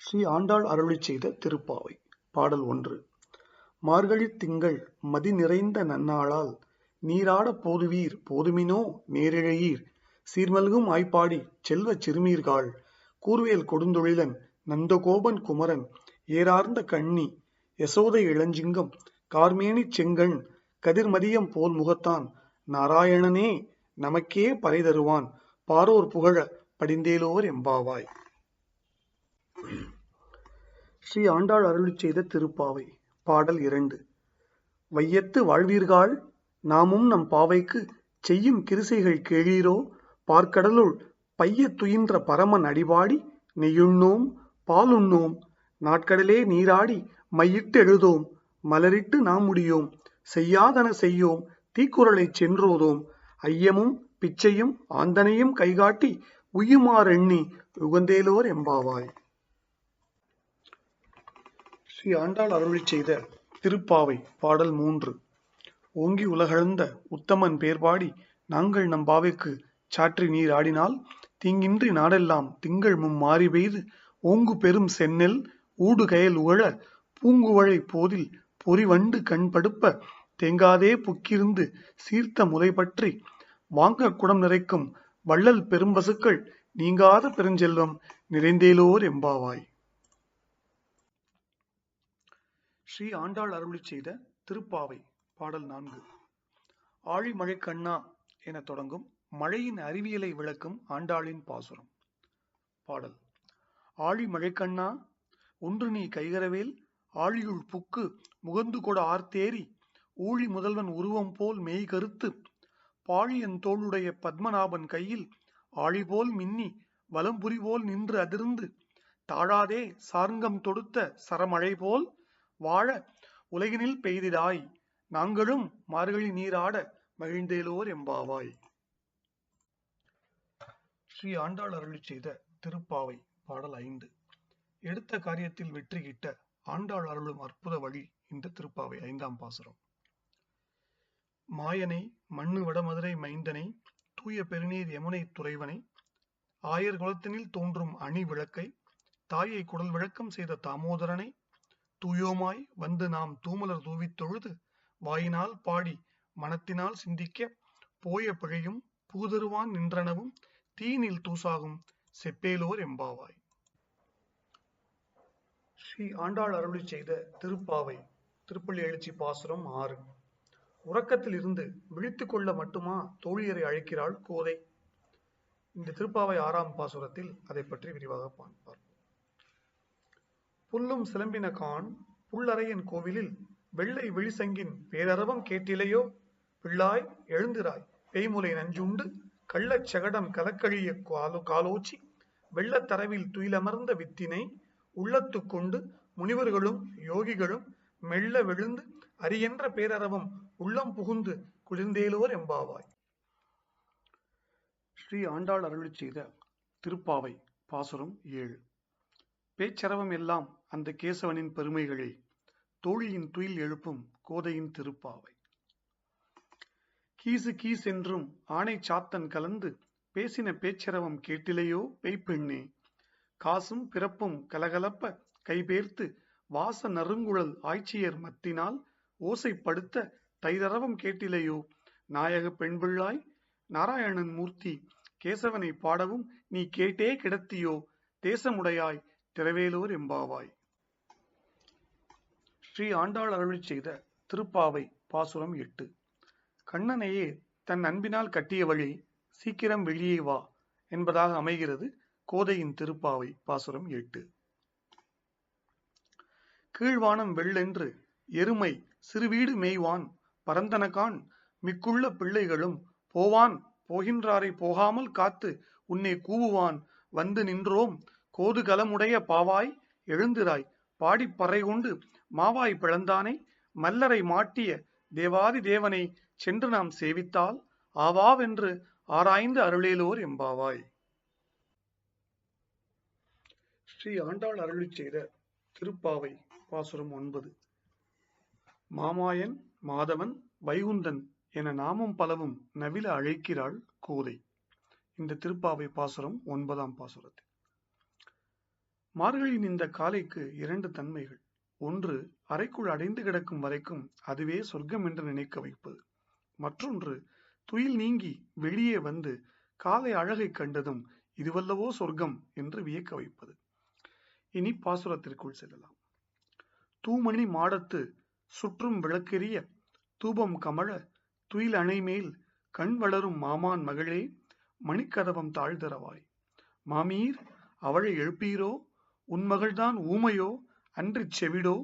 ஸ்ரீ ஆண்டாள் அருளி செய்த திருப்பாவை. பாடல் ஒன்று. மார்கழித் திங்கள் மதி நிறைந்த நன்னாளால் நீராடப் போதுவீர் போதுமினோ நேரிழையீர். சீர்மல்கும் ஆய்ப்பாடி செல்வச் சிறுமீர்காள் கூர்வேல் கொடுந்தொழிலன் நந்தகோபன் குமரன் ஏரார்ந்த கண்ணி யசோதை இளஞ்சிங்கம் கார்மேனி செங்கண் கதிர்மதியம் போல் முகத்தான். நாராயணனே நமக்கே பறை தருவான். பாரோர் புகழ படிந்தேலோர் எம்பாவாய். ஸ்ரீ ஆண்டாள் அருளிச் செய்த திருப்பாவை. பாடல் இரண்டு. வையத்து வாழ்வீர்கள் நாமும் நம் பாவைக்கு செய்யும் கிருசைகள் கேளீரோ? பார்க்கடலுள் பையத் துயின்ற பரமன் அடிபாடி நெய்யுண்ணோம் பாலுண்ணோம் நாட்கடலே நீராடி மையிட்டு எழுதோம் மலரிட்டு நாம் முடியோம் செய்யாதன செய்யோம் தீக்குறளை சென்றோதோம் ஐயமும் பிச்சையும் ஆந்தனையும் கைகாட்டி உய்யுமாறெண்ணி உகந்தேலோர் எம்பாவாய். ஸ்ரீ ஆண்டாள் அருளி செய்த திருப்பாவை பாடல் மூன்று. ஓங்கி உலகழ்ந்த உத்தமன் பேர்பாடி நாங்கள் நம் பாவைக்கு சாற்றி நீர் ஆடினால் தீங்கின்றி நாடெல்லாம் திங்கள் மும் மாறி பெய்து ஓங்கு பெரும் செந்நெல் ஊடு கயல் உழ பூங்குவழை போதில் பொறிவண்டு கண் படுப்ப தேங்காதே புக்கிருந்து சீர்த்த முலை பற்றி வாங்க குடம் நிறைக்கும் வள்ளல் பெரும்பசுக்கள் நீங்காத பெருஞ்செல்வம் நிறைந்தேலோர் எம்பாவாய். ஸ்ரீ ஆண்டாள் அருளிச் செய்த திருப்பாவை பாடல் நான்கு. ஆழி மழை கண்ணா என தொடங்கும் மழையின் அறிவியலை விளக்கும் ஆண்டாளின் பாசுரம். பாடல். ஆழி கண்ணா ஒன்று நீ கைகரவேல் ஆழியுள் புக்கு முகந்து கொட ஆர்த்தேரி ஊழி முதல்வன் உருவம் போல் மெய் கருத்து பாழியன் தோளுடைய பத்மநாபன் கையில் ஆழி போல் மின்னி வலம்புரி போல் நின்று அதிர்ந்து தாழாதே சார்ங்கம் தொடுத்த சரமழை போல் வாழ உலகினில் பெய்திடாய் நாங்களும் மார்கழி நீராட மகிழ்ந்தேலோர் எம்பாவாய் ஸ்ரீ ஆண்டாள் அருளி செய்த திருப்பாவை பாடல் ஐந்து. எடுத்த காரியத்தில் வெற்றி கிட்ட ஆண்டாள் அருளும் அற்புத வழி இந்த திருப்பாவை ஐந்தாம் பாசுரம். மாயனை மண்ணு வடமதுரை மைந்தனை தூய பெருநீர் யமுனை துறைவனை ஆயர் குலத்தினில் தோன்றும் அணி விளக்கை தாயை குடல் விளக்கம் செய்த தாமோதரனை தூயோமாய் வந்து நாம் தூமலர் தூவித் தொழுது வாயினால் பாடி மனத்தினால் சிந்திக்க போய பிழையும் பூதருவான் நின்றனவும் தீனில் தூசாகும் செப்பேலோர் எம்பாவாய். ஸ்ரீ ஆண்டாள் அருளி செய்த திருப்பாவை திருப்பள்ளி எழுச்சி பாசுரம் ஆறு. உறக்கத்தில் இருந்து விழித்துக் கொள்ள மட்டுமா தோழியரை அழைக்கிறாள் கோதை? இந்த திருப்பாவை ஆறாம் பாசுரத்தில் அதை பற்றி விரிவாக பார்ப்பார் புல்லும் சிலம்பின கான் புல்லறையன் கோவிலில் வெள்ளை விழிசங்கின் பேரரவம் கேட்டிலையோ? பிள்ளாய் எழுந்திராய். பேய்முலை நஞ்சுண்டு கள்ளச் சகடம் கலக்கழிய காலோ காலோச்சி வெள்ளத்தரவில் துயிலமர்ந்த வித்தினை உள்ளத்து கொண்டு முனிவர்களும் யோகிகளும் மெல்ல விழுந்து அரியன்ற பேரரவம் உள்ளம் புகுந்து குளிர்ந்தேலோர் எம்பாவாய். ஸ்ரீ ஆண்டாள் அருள் செய்த திருப்பாவை பாசுரம் ஏழு. பேச்சரவம் எல்லாம் அந்த கேசவனின் பெருமைகளே தோழியின் துயில் எழுப்பும் கோதையின் திருப்பாவை. கீசு கீஸ் என்றும் ஆணை சாத்தன் கலந்து பேசின பேச்சரவம் கேட்டிலையோ பெய்ப்பெண்ணே காசும் பிறப்பும் கலகலப்ப கைபேர்த்து வாச நறுங்குழல் ஆய்ச்சியர் மத்தினால் ஓசைப்படுத்த தைதரவம் கேட்டிலையோ நாயக பெண்பிள்ளாய் நாராயணன் மூர்த்தி கேசவனை பாடவும் நீ கேட்டே கிடத்தியோ தேசமுடையாய் திரவேலூர் எம்பாவாய். ஸ்ரீ ஆண்டாள் அருளி செய்த திருப்பாவை பாசுரம் எட்டு. கண்ணனையே தன் அன்பினால் கட்டிய வழி சீக்கிரம் வெளியே வா என்பதாக அமைகிறது கோதையின் திருப்பாவை பாசுரம் எட்டு. கீழ்வானம் வெள்ளென்று எருமை சிறுவீடு மேய்வான் பரந்தனகான் மிக்குள்ள பிள்ளைகளும் போவான் போகின்றாரை போகாமல் காத்து உன்னை கூவுவான் வந்து நின்றோம் கோதுகலமுடைய பாவாய் எழுந்திராய் பாடிப் பறை கொண்டு மாவாய் பிளந்தானை மல்லரை மாட்டிய தேவாதி தேவனை சென்று நாம் சேவித்தால் ஆவாவென்று ஆராய்ந்து அருளேலோர் எம்பாவாய் ஸ்ரீ ஆண்டாள் அருளி செய்த திருப்பாவை பாசுரம் ஒன்பது. மாமாயன் மாதவன் வைகுந்தன் என நாமும் பலவும் நவில அழைக்கிறாள் கோதை. இந்த திருப்பாவை பாசுரம் ஒன்பதாம் பாசுரத்தில். மார்கழியின் இந்த காலைக்கு இரண்டு தன்மைகள். ஒன்று அறைக்குள் அடைந்து கிடக்கும் வரைக்கும் அதுவே சொர்க்கம் என்று நினைக்க வைப்பது. மற்றொன்று துயில் நீங்கி வெளியே வந்து காலை அழகை கண்டதும் இதுவல்லவோ சொர்க்கம் என்று வியக்க வைப்பது. இனி பாசுரத்திற்குள் செல்லலாம். தூமணி மாடத்து சுற்றும் விளக்கெரிய தூபம் கமழ துயில் அணைமேல் கண் வளரும் மாமான் மகளே மணிக்கதவம் தாழ்தரவாய். மாமீர் அவளை எழுப்பீரோ? உன் மகள்தான் ஊமையோ? அன்றிச் செவிடோ?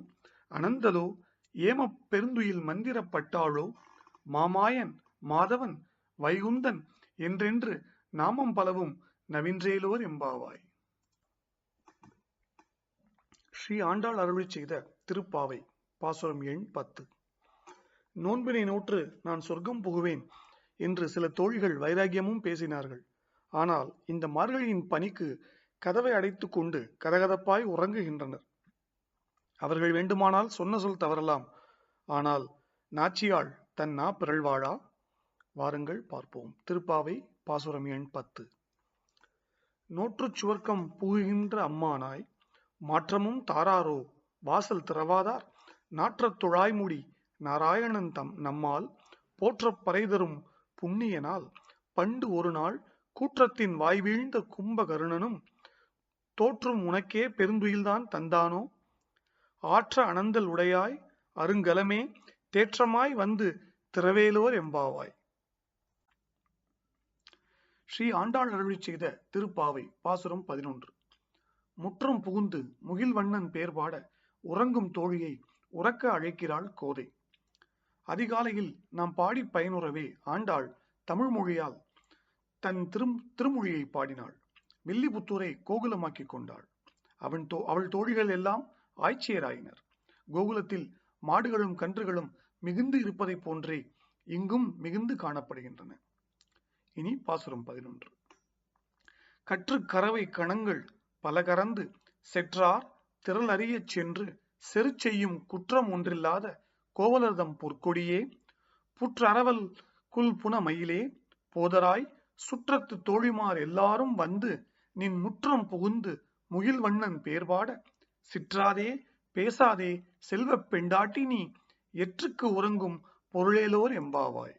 அனந்தலோ ஏமப் பெருந்துயில் மந்திரப்பட்டாளோ மாமாயன் மாதவன் வைகுந்தன் என்றென்று நாமம் பலவும் நவின்றேலோர் எம்பாவாய். ஸ்ரீ ஆண்டாள் அருளி செய்த திருப்பாவை பாசுரம் எண் பத்து. நோன்பினை நோற்று நான் சொர்க்கம் புகுவேன் என்று சில தோழிகள் வைராகியமும் பேசினார்கள். ஆனால் இந்த மார்கழியின் பணிக்கு கதவை அடைத்துக் கொண்டு கதகதப்பாய் உறங்குகின்றனர். அவர்கள் வேண்டுமானால் சொன்ன சொல் தவறலாம். ஆனால் நாச்சியாள் தன்னா பிறழ்வாழா வாருங்கள் பார்ப்போம். திருப்பாவை பாசுரம் எண் பத்து. நோற்றுச் சுவர்க்கம் புகுகின்ற அம்மானாய் மாற்றமும் தாராரோ? வாசல் திறவாதார்? நாற்றத் துழாய்முடி நாராயணன் தம் நம்மால்? போற்றப் பறைதரும் புண்ணியனால்? பண்டு ஒரு நாள் கூற்றத்தின் வாய்வீழ்ந்த கும்பகருணனும் தோற்றும் உனக்கே பெருந்துயில்தான் தந்தானோ? ஆற்ற அனந்தல் உடையாய் அருங்கலமே தேற்றமாய் வந்து திரவேலோர் எம்பாவாய். ஸ்ரீ ஆண்டாள் அருளி செய்த திருப்பாவை பாசுரம் பதினொன்று. முற்றும் புகுந்து முகில்வண்ணன் பேர் பாட உறங்கும் தோழியை உறக்க அழைக்கிறாள் கோதை. அதிகாலையில் நாம் பாடி பயனுறவே ஆண்டாள் தமிழ் மொழியால் தன் திரும் திருமொழியை பாடினாள். வில்லிபுத்தூரை கோகுலமாக்கிக் கொண்டாள். அவன் தோ அவள் தோழிகள் எல்லாம் ஆய்ச்சியராயினர். கோகுலத்தில் மாடுகளும் கன்றுகளும் மிகுந்து இருப்பதைப் போன்றே இங்கும் மிகுந்து காணப்படுகின்றன. இனி பாசுரம் பதினொன்று. கற்று கறவை கணங்கள் பல கறந்து செற்றார் திரள் அறியச் சென்று செரு செய்யும் குற்றம் ஒன்றில்லாத கோவலர்தம் பொற்கொடியே புற்றரவல் குல் புன மயிலே போதராய் சுற்றத்து தோழிமார் எல்லாரும் வந்து நின் முற்றம் புகுந்து முகில் வண்ணன் பேர்பாட சிற்றாதே பேசாதே செல்வப் பெண்டாட்டி நீ எற்றுக்கு உறங்கும் பொருளேலோர் எம்பாவாய்.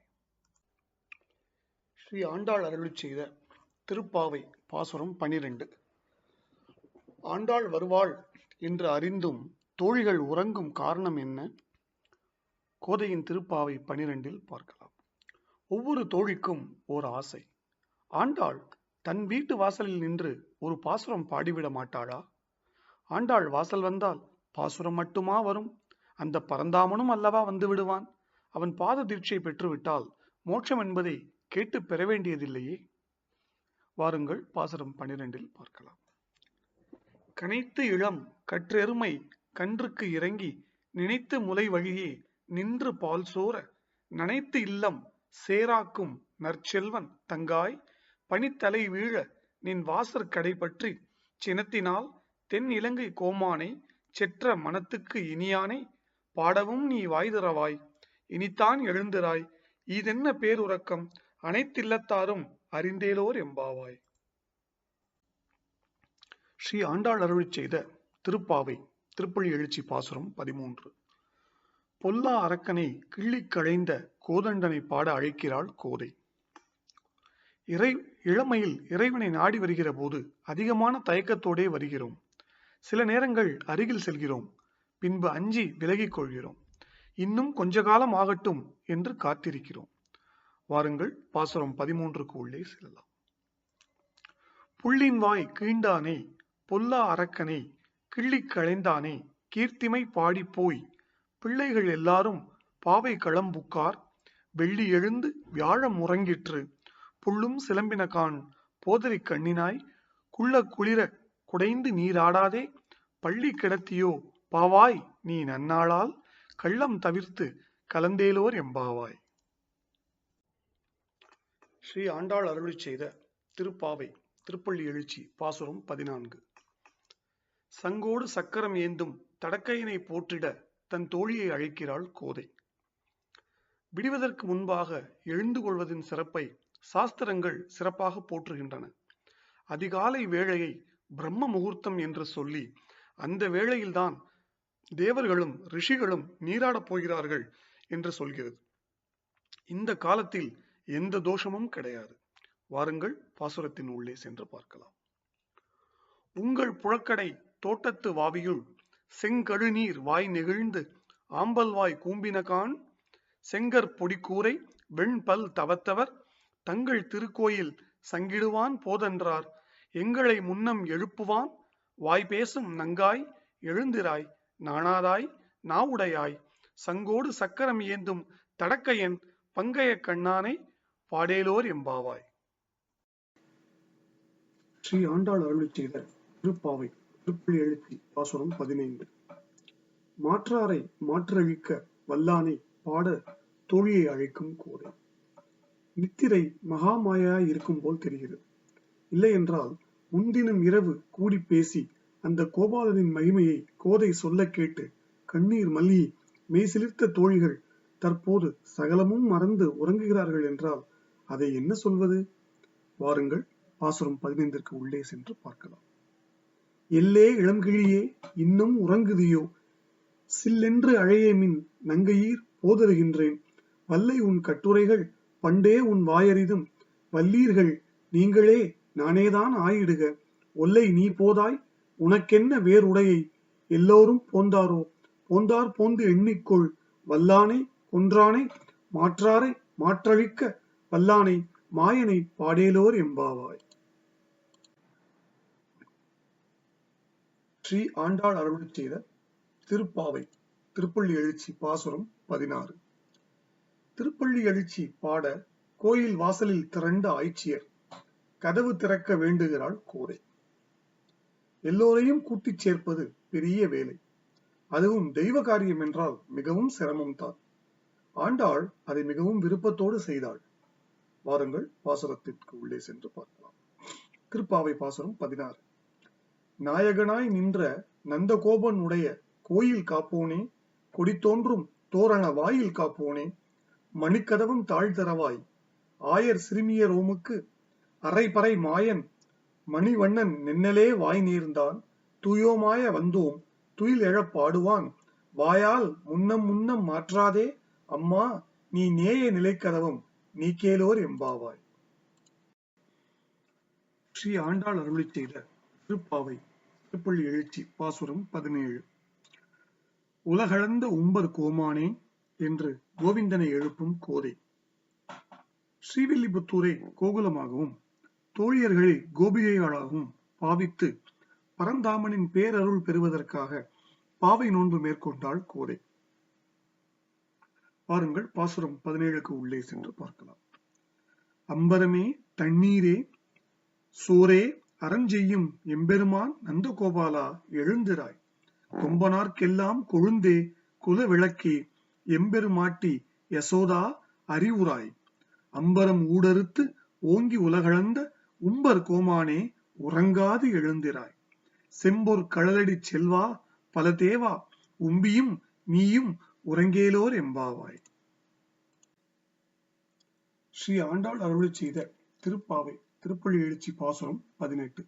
ஸ்ரீ ஆண்டாள் அருளி செய்த திருப்பாவை பாசுரம் பனிரெண்டு. ஆண்டாள் வருவாள் என்று அறிந்தும் தோழிகள் உறங்கும் காரணம் என்ன? கோதையின் திருப்பாவை பனிரெண்டில் பார்க்கலாம். ஒவ்வொரு தோழிக்கும் ஓர் ஆசை. ஆண்டாள் தன் வீட்டு வாசலில் நின்று ஒரு பாசுரம் பாடிவிட மாட்டாளா? ஆண்டாள் வாசல் வந்தால் பாசுரம் மட்டுமா வரும்? அந்த பரந்தாமனும் அல்லவா வந்து விடுவான்? அவன் பாத தீட்சை பெற்றுவிட்டால் மோட்சம் என்பதை கேட்டு பெற வேண்டியதில்லையே. வாருங்கள் பாசுரம் பனிரெண்டில் பார்க்கலாம். கனைத்து இளம் கற்றெருமை கன்றுக்கு இறங்கி நினைத்து முலை வழியே நின்று பால் சோர நனைத்து இல்லம் சேராக்கும் நற்செல்வன் தங்காய் பனித்தலை வீழ நின் வாசர் கடை பற்றி சினத்தினால் தென் இலங்கை கோமானை செற்ற மனத்துக்கு இனியானை பாடவும் நீ வாய்திறவாய். இனித்தான் எழுந்திராய். இதென்ன பேருறக்கம்? அனைத்தில்லத்தாரும் அறிந்தேலோர் எம்பாவாய். ஸ்ரீ ஆண்டாள் அருளி செய்த திருப்பாவை திருப்பள்ளி எழுச்சி பாசுரம் பதிமூன்று. பொல்லா அரக்கனை கிள்ளிக் களைந்த கோதண்டனை பாட அழைக்கிறாள் கோதை. இறை இளமையில் இறைவனை நாடி வருகிற போது அதிகமான தயக்கத்தோடே வருகிறோம். சில நேரங்கள் அருகில் செல்கிறோம். பின்பு அஞ்சி விலகிக் கொள்கிறோம். இன்னும் கொஞ்ச காலம் ஆகட்டும் என்று காத்திருக்கிறோம். வாருங்கள் பாசுரம் பதிமூன்றுக்கு உள்ளே செல்லலாம். புள்ளின் வாய் கீண்டானே பொல்லா அரக்கனை கிள்ளி களைந்தானே கீர்த்திமை பாடிப் போய் பிள்ளைகள் எல்லாரும் பாவை களம்புக்கார் வெள்ளி எழுந்து வியாழம் உறங்கிற்று. புள்ளும் சிலம்பினகான் போதறி கண்ணினாய் குள்ள குளிர குடைந்து நீராடாதே பள்ளி கிடத்தியோ பாவாய் நீ நன்னாளால். கள்ளம் தவிர்த்து கலந்தேலோர் எம்பாவாய். ஸ்ரீ ஆண்டாள் அருளி செய்த திருப்பாவை திருப்பள்ளி எழுச்சி பாசுரம் பதினான்கு. சங்கோடு சக்கரம் ஏந்தும் தடக்கையினை போற்றிட தன் தோழியை அழைக்கிறாள் கோதை. விடுவதற்கு முன்பாக எழுந்து கொள்வதின் சிறப்பை சாஸ்திரங்கள் சிறப்பாக போற்றுகின்றன. அதிகாலை வேளையை பிரம்ம முகூர்த்தம் என்று சொல்லி அந்த வேளையில்தான் தேவர்களும் ரிஷிகளும் நீராடப் போகிறார்கள் என்று சொல்கிறது. இந்த காலத்தில் எந்த தோஷமும் கிடையாது. வாருங்கள் பாசுரத்தின் உள்ளே சென்று பார்க்கலாம். உங்கள் புழக்கடை தோட்டத்து வாவியுள் செங்கழுநீர் வாய் நெகிழ்ந்து ஆம்பல்வாய் கூம்பினகான் செங்கற் பொடிக்கூரை வெண்பல் தவத்தவர் தங்கள் திருக்கோயில் சங்கிடுவான் போதென்றார். எங்களை முன்னம் எழுப்புவான். வாய் பேசும் நங்காய் எழுந்திராய். நாணாதாய் நாவுடையாய். சங்கோடு சக்கரம் ஏந்தும் தடக்கையன் பங்கைய கண்ணானை பாடேலோர் எம்பாவாய். ஸ்ரீ ஆண்டாள் அருளி செய்த திருப்பாவை திருப்புள்ளி எழுத்தி பாசுரம் பதினைந்து. மாற்றாரை மாற்றழிக்க வல்லானை பாட தோழியை அழைக்கும் கோடை. நித்திரை மகாமாயாய் இருக்கும் போல் தெரிகிறது. இல்லை என்றால் முன்தினம் இரவு கூடி பேசி அந்த கோபாலனின் மகிமையை கோதை சொல்ல கேட்டு கண்ணீர் மல்லி மெய்சிலிர்த்த தோழிகள் தற்போது சகலமும் மறந்து உறங்குகிறார்கள் என்றால் அதை என்ன சொல்வது? வாருங்கள் பாசுரம் பதினைந்திற்கு உள்ளே சென்று பார்க்கலாம். எல்லே இளம்கிழியே இன்னும் உறங்குதியோ? சில்லென்று அழையேமின் நங்கையீர் போதருகின்றேன். வல்லை உன் கட்டுரைகள் பண்டே உன் வாயறிதும். வல்லீர்கள் நீங்களே நானேதான் ஆயிடுக. ஒல்லை நீ போதாய் உனக்கென்ன வேறுடையை? எல்லோரும் போந்தாரோ? போந்தார் போந்து எண்ணிக்கொள். வல்லானை கொன்றானை மாற்றாரை மாற்றழிக்க. வல்லானை மாயனை பாடேலோர் எம்பாவாய். ஸ்ரீ ஆண்டாள் அருள் செய்த திருப்பாவை திருப்பள்ளி எழுச்சி பாசுரம் பதினாறு. திருப்பள்ளி எழுச்சி பாட கோயில் வாசலில் திரண்ட ஆய்ச்சியர் கதவு திறக்க வேண்டுகிறாள் கூரை எல்லோரையும் கூட்டிச் சேர்ப்பது பெரிய வேலை. அதுவும் தெய்வ காரியம் என்றால் மிகவும் சிரமம் தான். ஆண்டாள் அதை மிகவும் விருப்பத்தோடு செய்தாள். வாருங்கள் பாசுரத்திற்கு உள்ளே சென்று பார்க்கலாம். திருப்பாவை பாசுரம் பதினாறு. நாயகனாய் நின்ற நந்தகோபன் உடைய கோயில் காப்போனே கொடி தோன்றும் தோரண வாயில் காப்போனே மணிக்கதவும் தாழ்தரவாய். ஆயர் சிறுமிய ரோமுக்கு அரைபறை மாயன். மணிவண்ணன் நின்னலே வாய் நேர்ந்தான். தூயோமாய வந்தோம். துயில் எழப் பாடுவான். வாயால் முன்னம் முன்னம் மாற்றாதே. அம்மா நீ நேய நிலைக்கதவம். நீ கேளோர் எம்பாவாய். ஸ்ரீ ஆண்டாள் அருளி செய்த திருப்பாவை திருப்பள்ளி எழுச்சி பாசுரம் பதினேழு. உலகளந்த உம்பர் கோமானே என்று கோவிந்தனை எழுப்பும் கோதை. ஸ்ரீவில்லிபுத்தூரை கோகுலமாகவும் தோழியர்களை கோபிகைகளாகவும் பாவித்து பரந்தாமனின் பேரருள் பெறுவதற்காக பாவை நோன்பு மேற்கொண்டாள் கோதை. பாருங்கள் பாசுரம் பதினேழுக்கு உள்ளே சென்று பார்க்கலாம். அம்பரமே தண்ணீரே சோரே அறஞ்செய்யும் எம்பெருமான் நந்தகோபாலா எழுந்திராய். கொம்பனார்க்கெல்லாம் கொழுந்தே குல விளக்கே எம்பெருமாட்டி யசோதா அறிவுராய். அம்பரம் ஊடறுத்து ஓங்கி உலகளந்த உம்பர் கோமானே உறங்காது எழுந்திராய். செம்பொர் கழலடி செல்வா பல தேவா உம்பியும் நீயும் உறங்கேலோர் எம்பாவாய். ஸ்ரீ ஆண்டாள் அருளி செய்த திருப்பாவை திருப்பள்ளி எழுச்சி பாசுரம் பதினெட்டு.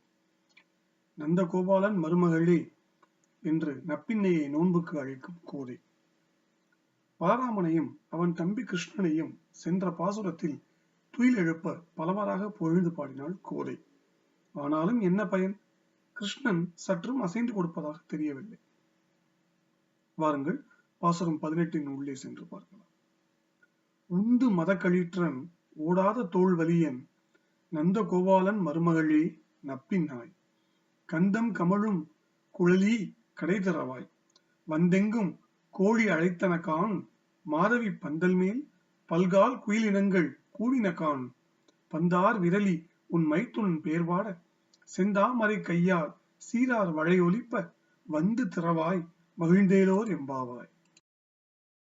நந்தகோபாலன் மருமகளே என்று நப்பின்னையை நோன்புக்கு அழைக்கும் கோதை. பலராமனையும் அவன் தம்பி கிருஷ்ணனையும் சென்ற பாசுரத்தில் துயில் எழுப்ப பலவராக பொழுது பாடினாள் கோதை. ஆனாலும் என்ன பயன்? கிருஷ்ணன் சற்றும் அசைந்து கொடுப்பதாக தெரியவில்லை. வாருங்கள் பாசுரம் பதினெட்டின் உள்ளே சென்று பார்க்கலாம். உந்து மதக்களிற்றன் ஓடாத தோல் வலியன் நந்த கோபாலன் மருமகளே நப்பின்னாய். கந்தம் கமழும் குழலி கடை தரவாய் வந்தெங்கும் கோழி அழைத்தனகான். மாதவி பந்தல் மேல் பல்கால் குயிலினங்கள் கூவினகான் பந்தார் விரலி உன் மைத்துன் பேர்வாட. செந்தாமரை கையார் சீரார் வளையொலிப்ப. வந்து திறவாய் மகிழ்ந்தேலோர் எம்பாவாய்.